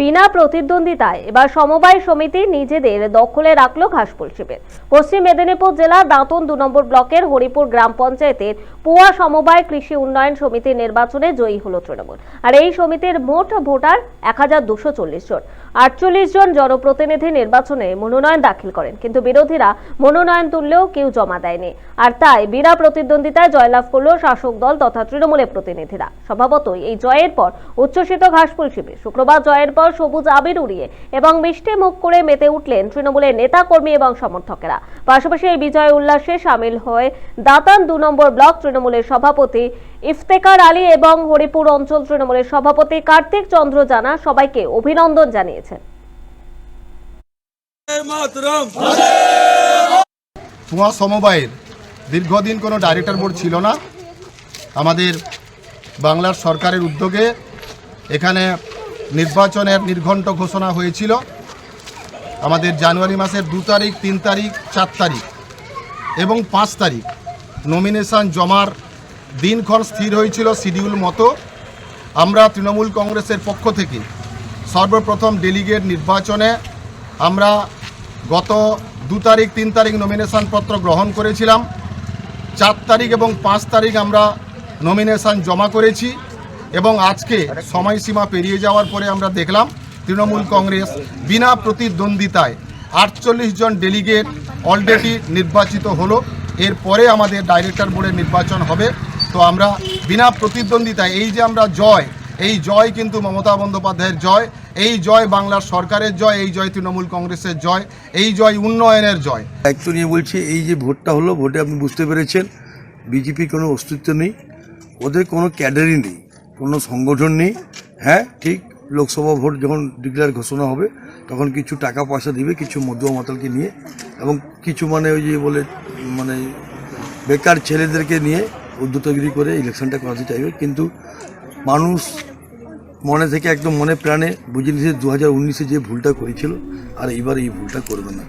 বিনা প্রতিদ্বন্দ্বিতায় এবার সমবায় সমিতি নিজেদের দখলে রাখল ঘাসফুল শিবির। পশ্চিম মেদিনীপুর জেলার দাঁতন দু নম্বর ব্লকের হরিপুর গ্রাম পঞ্চায়েতের পোয়া সমবায় কৃষি উন্নয়ন সমিতির নির্বাচনে জয়ী হলো তৃণমূল। আর এই সমিতির মোট ভোটার এক হাজার জন। আটচল্লিশ জন জনপ্রতিনিধি নির্বাচনে মনোনয়ন দাখিল করেন, কিন্তু বিরোধীরা মনোনয়ন তুললেও কেউ জমা দেয়নি। আর তাই বিনা প্রতিদ্বন্দ্বিতায় জয়লাভ করল শাসক দল তথা তৃণমূলের প্রতিনিধিরা। স্বভাবতই এই জয়ের পর উচ্ছ্বসিত ঘাসফুল শিবির। শুক্রবার জয়ের পর সবুজ আবির উড়িয়ে এবং মিষ্টি মুখ করে মেতে উঠলেন তৃণমূলের নেতা কর্মী এবং সমর্থকেরা। পাশাপাশি এই বিজয় উল্লাসে সামিল হয়ে দাতান দু নম্বর ব্লক তৃণমূলের সভাপতি ইফতেকার আলী এবং হরিপুর অঞ্চল তৃণমূলের সভাপতি কার্তিক চন্দ্র জানা সবাইকে অভিনন্দন জানিয়েছেন। মাতরম। কুয়া সমবায়ের দীর্ঘদিন কোনো ডাইরেক্টর বোর্ড ছিল না। আমাদের বাংলার সরকারের উদ্যোগে এখানে নির্বাচনের নির্ঘণ্ট ঘোষণা হয়েছিল আমাদের জানুয়ারি মাসের দু তারিখ, তিন তারিখ, চার তারিখ এবং পাঁচ তারিখ। নমিনেশন জমার দিনক্ষণ স্থির হয়েছিল শিডিউল মতো। আমরা তৃণমূল কংগ্রেসের পক্ষ থেকে সর্বপ্রথম ডেলিগেট নির্বাচনে আমরা গত দু তারিখ, তিন তারিখ নমিনেশন পত্র গ্রহণ করেছিলাম। চার তারিখ এবং পাঁচ তারিখ আমরা নমিনেশন জমা করেছি। এবং আজকে সময়সীমা পেরিয়ে যাওয়ার পরে আমরা দেখলাম তৃণমূল কংগ্রেস বিনা প্রতিদ্বন্দ্বিতায় আটচল্লিশ জন ডেলিগেট অলরেডি নির্বাচিত হলো। এরপরে আমাদের ডাইরেক্টর বোর্ডের নির্বাচন হবে। তো আমরা বিনা প্রতিদ্বন্দ্বিতায় এই যে আমরা জয়, এই জয় কিন্তু মমতা বন্দ্যোপাধ্যায়ের জয়, এই জয় বাংলার সরকারের জয়, এই জয় তৃণমূল কংগ্রেসের জয়, এই জয় উন্নয়নের জয়। দায়িত্ব নিয়ে বলছি, এই যে ভোটটা হলো, ভোটে আপনি বুঝতে পেরেছেন, বিজেপির কোনো অস্তিত্ব নেই, ওদের কোনো ক্যাডারই নেই। কোনো সংগঠন নেই হ্যাঁ ঠিক, লোকসভা ভোট যখন ডিক্লেয়ার ঘোষণা হবে, তখন কিছু টাকা পয়সা দিবে, কিছু মধ্যমা মাতালকে নিয়ে এবং কিছু মানে ওই যে বলে মানে বেকার ছেলেদেরকে নিয়ে উদ্যতগিরি করে ইলেকশনটা করাতে চাইবে। কিন্তু মানুষ মনে থেকে একদম মনে প্রাণে বুঝে নিয়েছে, দু হাজার উনিশে যে ভুলটা করেছিল, আর এইবার এই ভুলটা করবে না।